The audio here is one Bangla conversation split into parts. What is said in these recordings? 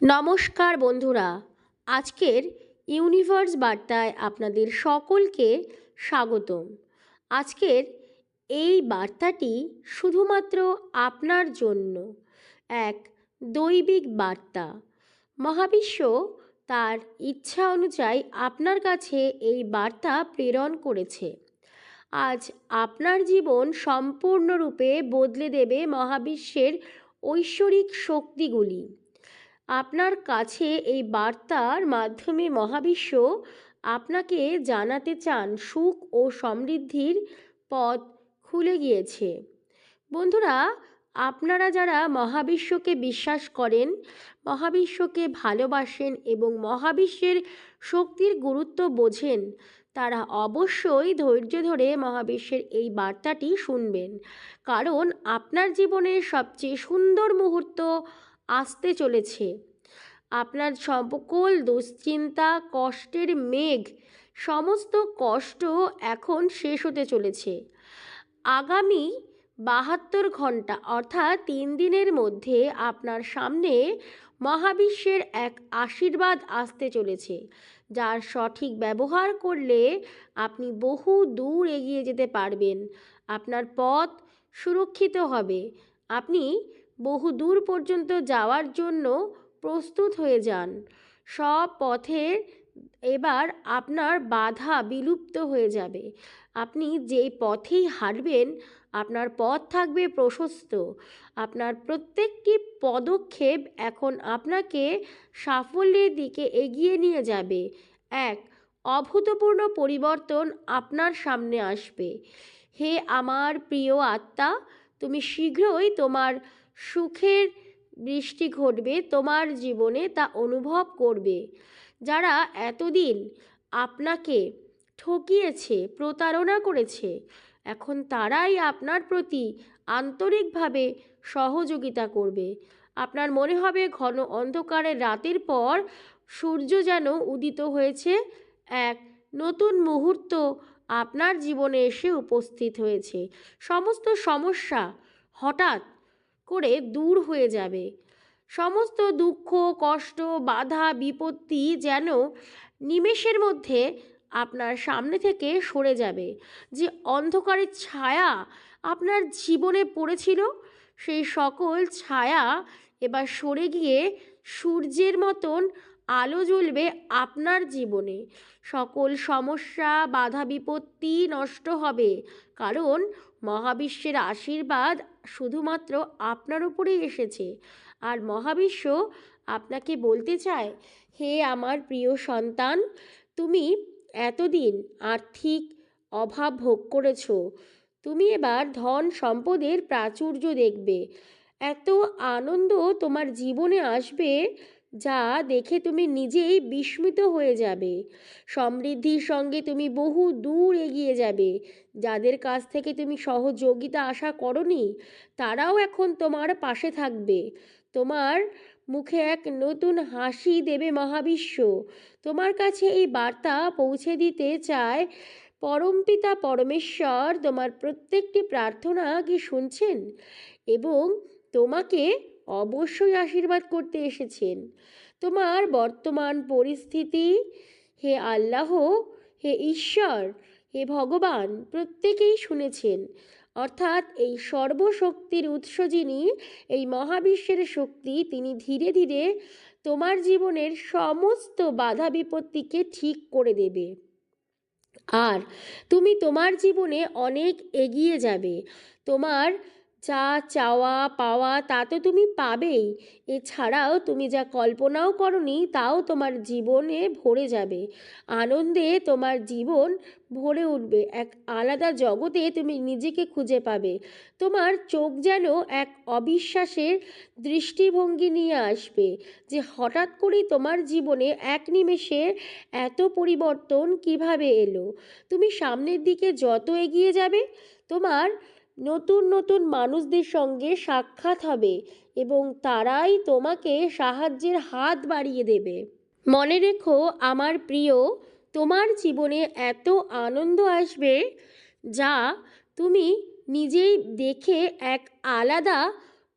নমস্কার বন্ধুরা, আজকের ইউনিভার্স বার্তায় আপনাদের সকলকে স্বাগতম। আজকের এই বার্তাটি শুধুমাত্র আপনার জন্য এক দৈবিক বার্তা। মহাবিশ্ব তার ইচ্ছা অনুযায়ী আপনার কাছে এই বার্তা প্রেরণ করেছে। আজ আপনার জীবন সম্পূর্ণরূপে বদলে দেবে মহাবিশ্বের ঐশ্বরিক শক্তিগুলি। আপনার কাছে এই বার্তার মাধ্যমে মহাবিশ্ব আপনাকে জানাতে চান, সুখ ও সমৃদ্ধির পথ খুলে গিয়েছে। বন্ধুরা, আপনারা যারা মহাবিশ্বকে বিশ্বাস করেন, মহাবিশ্বকে ভালোবাসেন এবং মহাবিশ্বের শক্তির গুরুত্ব বোঝেন, তারা অবশ্যই ধৈর্য ধরে মহাবিশ্বের এই বার্তাটি শুনবেন। কারণ, আপনার জীবনের সবচেয়ে সুন্দর মুহূর্ত আসতে চলেছে। আপনার সকল দুশ্চিন্তা, কষ্টের মেঘ, সমস্ত কষ্ট এখন শেষ হতে চলেছে। আগামী বাহাত্তর ঘণ্টা অর্থাৎ তিন দিনের মধ্যে আপনার সামনে মহাবিশ্বের এক আশীর্বাদ আসতে চলেছে, যার সঠিক ব্যবহার করলে আপনি বহু দূর এগিয়ে যেতে পারবেন। আপনার পথ সুরক্ষিত হবে। আপনি বহু দূর পর্যন্ত যাওয়ার জন্য প্রস্তুত হয়ে যান। সব পথের এবার আপনার বাধা বিলুপ্ত হয়ে যাবে। আপনি যেই পথেই হাঁটবেন, আপনার পথ থাকবে প্রশস্ত। আপনার প্রত্যেকটি পদক্ষেপ এখন আপনাকে সাফল্যের দিকে এগিয়ে নিয়ে যাবে। এক, অভূতপূর্ণ পরিবর্তন আপনার সামনে আসবে। হে আমার প্রিয় আত্মা, তুমি শীঘ্রই তোমার সুখের বৃষ্টি ঘটবে, তোমার জীবনে তা অনুভব করবে। যারা এতদিন আপনাকে ঠকিয়েছে, প্রতারণা করেছে, এখন তারাই আপনার প্রতি আন্তরিকভাবে সহযোগিতা করবে। আপনার মনে হবে ঘন অন্ধকারের রাতের পর সূর্য যেন উদিত হয়েছে। এক নতুন মুহূর্ত আপনার জীবনে এসে উপস্থিত হয়েছে। সমস্ত সমস্যা হঠাৎ করে দূর হয়ে যাবে। সমস্ত দুঃখ, কষ্ট, বাধা, বিপত্তি যেন নিমেষের মধ্যে আপনার সামনে থেকে সরে যাবে। যে অন্ধকারের ছায়া আপনার জীবনে পড়েছিল, সেই সকল ছায়া এবার সরে গিয়ে সূর্যের মতন আলো জ্বলবে আপনার জীবনে। সকল সমস্যা, বাধা, বিপত্তি নষ্ট হবে। কারণ মহাবিশ্বের আশীর্বাদ শুধুমাত্র আপনার উপরেই এসেছে। আর মহাবিশ্ব আপনাকে বলতে চায়, হে আমার প্রিয় সন্তান, তুমি এতদিন আর্থিক অভাব ভোগ করেছ। তুমি এবার ধন সম্পদের প্রাচুর্য দেখবে। এত আনন্দ তোমার জীবনে আসবে যা দেখে তুমি নিজেই বিস্মিত হয়ে যাবে। সমৃদ্ধির সঙ্গে তুমি বহু দূর এগিয়ে যাবে। যাদের কাছ থেকে তুমি সহযোগিতা আশা করনি, তারাও এখন তোমার পাশে থাকবে। তোমার মুখে এক নতুন হাসি দেবে মহাবিশ্ব। তোমার কাছে এই বার্তা পৌঁছে দিতে চায় পরমপিতা পরমেশ্বর। তোমার প্রত্যেকটি প্রার্থনা কি শুনছেন? এবং তোমাকে অবশ্যই আশীর্বাদ করতে এসেছেন। তোমার বর্তমান পরিস্থিতি, হে আল্লাহ, হে ঈশ্বর, হে ভগবান, প্রত্যেকেই শুনেছেন। অর্থাৎ এই সর্বশক্তির উৎস যিনি, এই মহাবিশ্বের শক্তি, তিনি ধীরে ধীরে তোমার জীবনের সমস্ত বাধা বিপত্তিকে ঠিক করে দেবে। আর তুমি তোমার জীবনে অনেক এগিয়ে যাবে। তোমার যা চাওয়া পাওয়া তা তো তুমি পাবেই। এছাড়াও তুমি যা কল্পনাও করনি তাও তোমার জীবনে ভরে যাবে। আনন্দে তোমার জীবন ভরে উঠবে। এক আলাদা জগতে তুমি নিজেকে খুঁজে পাবে। তোমার চোখ যেন এক অবিশ্বাসের দৃষ্টিভঙ্গি নিয়ে আসবে যে হঠাৎ করেই তোমার জীবনে এক নিমেষে এত পরিবর্তন কীভাবে এলো? তুমি সামনের দিকে যত এগিয়ে যাবে, তোমার নতুন নতুন মানুষদের সঙ্গে সাক্ষাৎ হবে এবং তারাই তোমাকে সাহায্যের হাত বাড়িয়ে দেবে। মনে রেখো, আমার প্রিয়, তোমার জীবনে এত আনন্দ আসবে যা তুমি নিজেই দেখে এক আলাদা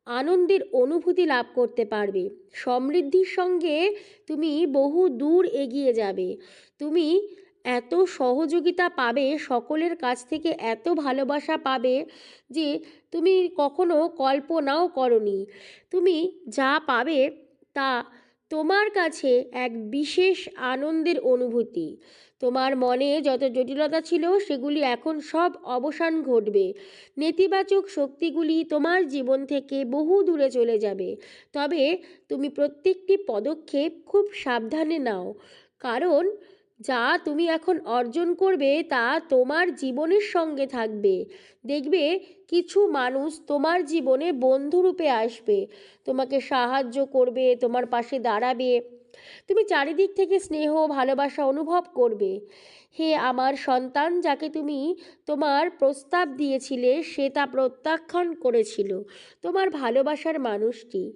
আনন্দের অনুভূতি লাভ করতে পারবে। সমৃদ্ধির সঙ্গে তুমি বহু দূর এগিয়ে যাবে। তুমি এত সহযোগিতা পাবে, সকলের কাছ থেকে এত ভালোবাসা পাবে যে তুমি কখনো কল্পনাও করনি। তুমি যা পাবে তা তোমার কাছে এক বিশেষ আনন্দের অনুভূতি। তোমার মনে যত জটিলতা ছিল, সেগুলি এখন সব অবসান ঘটবে। নেতিবাচক শক্তিগুলি তোমার জীবন থেকে বহু দূরে চলে যাবে। তবে তুমি প্রত্যেকটি পদক্ষেপ খুব সাবধানে নাও। কারণ যা তুমি এখন অর্জন করবে তা তোমার জীবনের সঙ্গে থাকবে। দেখবে, কিছু মানুষ তোমার জীবনে বন্ধুরূপে আসবে। তোমাকে সাহায্য করবে, তোমার পাশে দাঁড়াবে। তুমি চারিদিক থেকে স্নেহ, ভালোবাসা অনুভব করবে। হে আমার সন্তান, যাকে তুমি তোমার প্রস্তাব দিয়েছিলে, সে তা প্রত্যাখ্যান করেছিল। তোমার ভালোবাসার মানুষটি।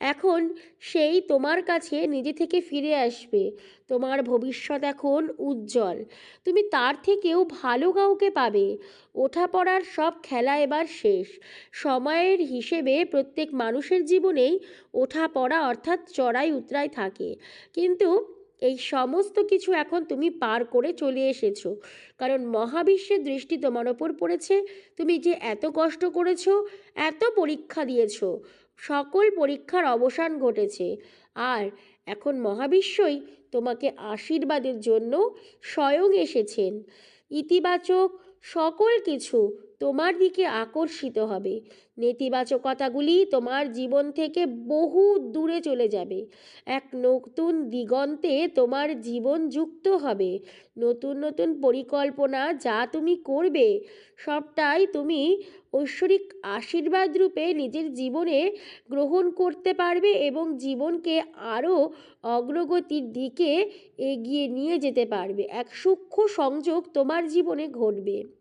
এখন সেই তোমার কাছে নিজে থেকে ফিরে আসবে। তোমার ভবিষ্যৎ এখন উজ্জ্বল। তুমি তার থেকেও ভালো কাউকে পাবে। ওঠাপড়ার সব খেলা এবার শেষ। সময়ের হিসেবে প্রত্যেক মানুষের জীবনেই ওঠাপড়া অর্থাৎ চড়াই উতরাই থাকে। কিন্তু এই সমস্ত কিছু এখন তুমি পার করে চলে এসেছ। কারণ মহাবিশ্বের দৃষ্টি তোমার ওপর পড়েছে, তুমি যে এত কষ্ট করেছ, এত পরীক্ষা দিয়েছ, সকল পরীক্ষার অবসান ঘটেছে। আর এখন মহাবিশ্বই তোমাকে আশীর্বাদের জন্য স্বয়ং এসেছেন। ইতিবাচক সকল কিছু তোমার দিকে আকর্ষিত হবে। নেতিবাচকতাগুলি তোমার জীবন থেকে বহু দূরে চলে যাবে। এক নতুন দিগন্তে তোমার জীবন যুক্ত হবে। নতুন নতুন পরিকল্পনা যা তুমি করবে, সবটাই তুমি ঐশ্বরিক আশীর্বাদ রূপে নিজের জীবনে গ্রহণ করতে পারবে এবং জীবনকে আরও অগ্রগতির দিকে এগিয়ে নিয়ে যেতে পারবে। এক সূক্ষ্ম সংযোগ তোমার জীবনে ঘটবে।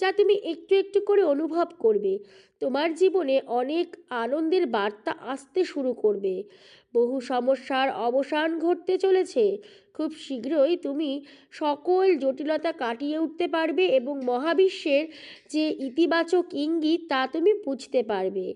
যা তুমি একটু একটু করে অনুভব করবে। তোমার জীবনে অনেক আনন্দের বার্তা আসতে শুরু করবে। বহু সমস্যার অবসান ঘটতে চলেছে। খুব শীঘ্রই তুমি সকল জটিলতা কাটিয়ে উঠতে পারবে এবং মহাবিশ্বের যে ইতিবাচক ইঙ্গিত তা তুমি বুঝতে পারবে।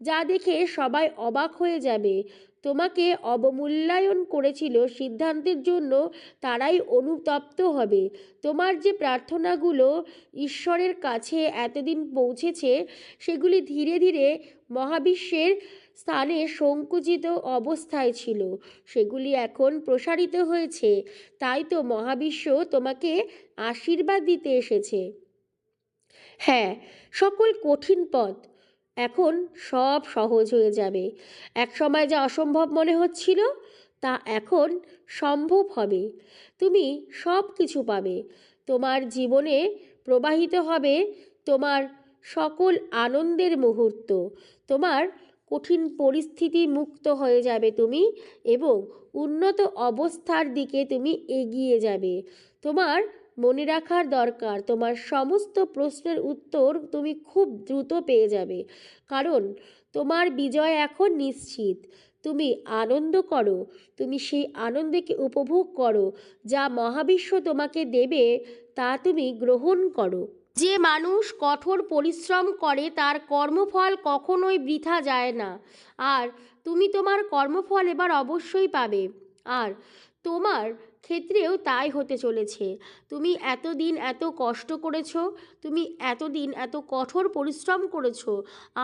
যা দেখে সবাই অবাক হয়ে যাবে। তোমাকে অবমূল্যায়ন করেছিল সিদ্ধান্তের জন্য তারাই অনুতপ্ত হবে। তোমার যে প্রার্থনাগুলো ঈশ্বরের কাছে এতদিন পৌঁছেছে, সেগুলি ধীরে ধীরে মহাবিশ্বের স্থানে সংকুচিত অবস্থায় ছিল। সেগুলি এখন প্রসারিত হয়েছে। তাই তো মহাবিশ্ব তোমাকে আশীর্বাদ দিতে এসেছে। হ্যাঁ সকল কঠিন পথ এখন সব সহজ হয়ে যাবে। এক সময় যা অসম্ভব মনে হচ্ছিল, তা এখন সম্ভব হবে। তুমি সব কিছু পাবে। তোমার জীবনে প্রবাহিত হবে তোমার সকল আনন্দের মুহূর্ত। তোমার কঠিন পরিস্থিতি মুক্ত হয়ে যাবে তুমি এবং উন্নত অবস্থার দিকে তুমি এগিয়ে যাবে। তোমার মনে রাখার দরকার। তোমার সমস্ত প্রশ্নের উত্তর তুমি খুব দ্রুত পেয়ে যাবে। কারণ তোমার বিজয় এখন নিশ্চিত। তুমি আনন্দ করো। তুমি সেই আনন্দকে উপভোগ করো। যা মহাবিশ্ব তোমাকে দেবে, তা তুমি গ্রহণ করো। যে মানুষ কঠোর পরিশ্রম করে, তার কর্মফল কখনোই বৃথা যায় না। আর তুমি তোমার কর্মফল এবার অবশ্যই পাবে। আর তোমার ক্ষেত্রেও তাই হতে চলেছে। তুমি এতদিন এত কষ্ট করেছ, তুমি এতদিন এত কঠোর পরিশ্রম করেছ,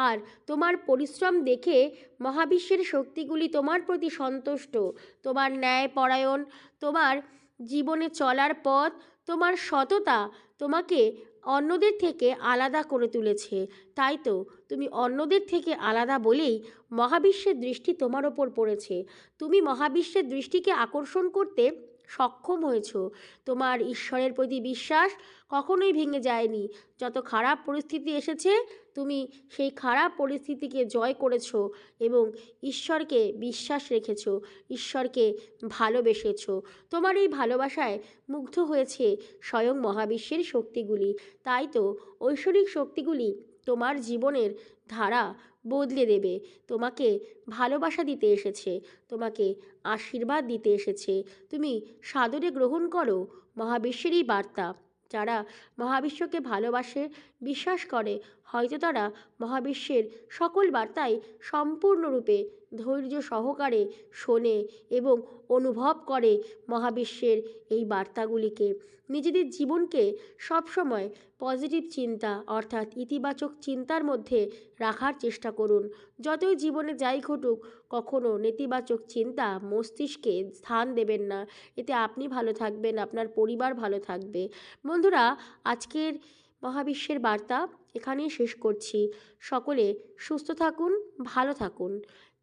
আর তোমার পরিশ্রম দেখে মহাবিশ্বের শক্তিগুলি তোমার প্রতি সন্তুষ্ট। তোমার ন্যায় পরায়ণ তোমার জীবনে চলার পথ, তোমার সততা তোমাকে অন্যদের থেকে আলাদা করে তুলেছে। তাই তো, তুমি অন্যদের থেকে আলাদা বলেই মহাবিশ্বের দৃষ্টি তোমার ওপর পড়েছে। তুমি মহাবিশ্বের দৃষ্টিকে আকর্ষণ করতে সক্ষম হয়েছ। তোমার ঈশ্বরের প্রতি বিশ্বাস কখনোই ভেঙে যায়নি। যত খারাপ পরিস্থিতি এসেছে, তুমি সেই খারাপ পরিস্থিতিকে জয় করেছ এবং ঈশ্বরকে বিশ্বাস রেখেছ, ঈশ্বরকে ভালোবেসেছ। তোমার এই ভালোবাসায় মুগ্ধ হয়েছে স্বয়ং মহাবিশ্বের শক্তিগুলি। তাই তো ঐশ্বরিক শক্তিগুলি তোমার জীবনের ধারা বদলে দেবে। তোমাকে ভালোবাসা দিতে এসেছে, তোমাকে আশীর্বাদ দিতে এসেছে। তুমি সাদরে গ্রহণ করো, মহাবিশ্বেরই বার্তা। যারা মহাবিশ্বকে ভালোবাসে, বিশ্বাস করে, হয়তো তারা মহাবিশ্বের সকল বার্তাই সম্পূর্ণরূপে ধৈর্য সহকারে শোনে এবং অনুভব করে মহাবিশ্বের এই বার্তাগুলিকে। নিজেদের জীবনকে সবসময় পজিটিভ চিন্তা অর্থাৎ ইতিবাচক চিন্তার মধ্যে রাখার চেষ্টা করুন। যতই জীবনে যাই ঘটুক কখনও নেতিবাচক চিন্তা মস্তিষ্কে স্থান দেবেন না। এতে আপনি ভালো থাকবেন, আপনার পরিবার ভালো থাকবে। বন্ধুরা, আজকের মহাবিশ্বের বার্তা এখানেই শেষ করছি। সকলে সুস্থ থাকুন, ভালো থাকুন।